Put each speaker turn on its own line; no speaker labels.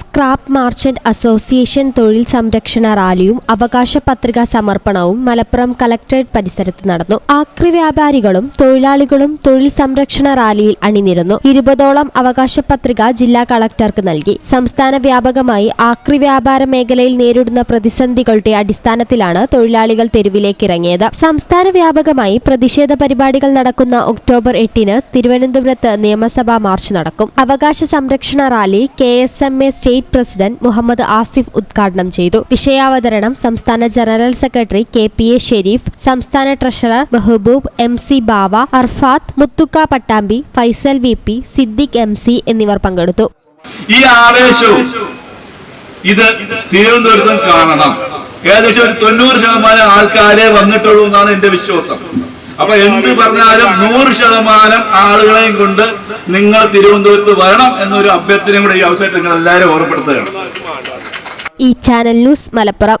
Scrap merchant association തൊഴിൽ സംരക്ഷണ റാലിയും അവകാശ പത്രിക സമർപ്പണവും മലപ്പുറം കലക്ടറേറ്റ് പരിസരത്ത് നടന്നു. ആക്രി വ്യാപാരികളും തൊഴിലാളികളും തൊഴിൽ സംരക്ഷണ റാലിയിൽ അണിനിരന്നു. ഇരുപതോളം അവകാശ പത്രിക ജില്ലാ കളക്ടർക്ക് നൽകി. സംസ്ഥാന വ്യാപകമായി ആക്രി വ്യാപാര മേഖലയിൽ നേരിടുന്ന പ്രതിസന്ധികളുടെ അടിസ്ഥാനത്തിലാണ് തൊഴിലാളികൾ തെരുവിലേക്ക് ഇറങ്ങിയത്. സംസ്ഥാന വ്യാപകമായി പ്രതിഷേധ പരിപാടികൾ നടക്കുന്ന ഒക്ടോബർ എട്ടിന് തിരുവനന്തപുരത്ത് നിയമസഭാ മാർച്ച് നടക്കും. അവകാശ സംരക്ഷണ rally K S M A state president Muhammad Asif ഉദ്ഘാടനം ചെയ്തു. വിഷയാവതരണം സംസ്ഥാന general secretary K P A Sharif സംസ്ഥാന treasurer Mehboob M C Bava Arfath Muthukka Pattambi Faisal V P Siddique M C എന്നിവർ പങ്കെടുത്തു.
ഈ ആവേശവും ഇത് തിരുവനന്തപുരത്തും കാണണം. ഏകദേശം ഒരു തൊണ്ണൂറ് ശതമാനം ആൾക്കാരെ വന്നിട്ടുള്ളൂ എന്നാണ് എന്റെ വിശ്വാസം. അപ്പൊ എന്ത് പറഞ്ഞാലും നൂറ് ശതമാനം ആളുകളെയും കൊണ്ട് നിങ്ങൾ തിരുവനന്തപുരത്ത് വരണം എന്നൊരു അഭ്യർത്ഥനയും കൂടെ ഈ അവസരത്തിൽ നിങ്ങൾ എല്ലാവരും ഓർമ്മപ്പെടുത്തുകയാണ്.
ഈ channel news Malappuram.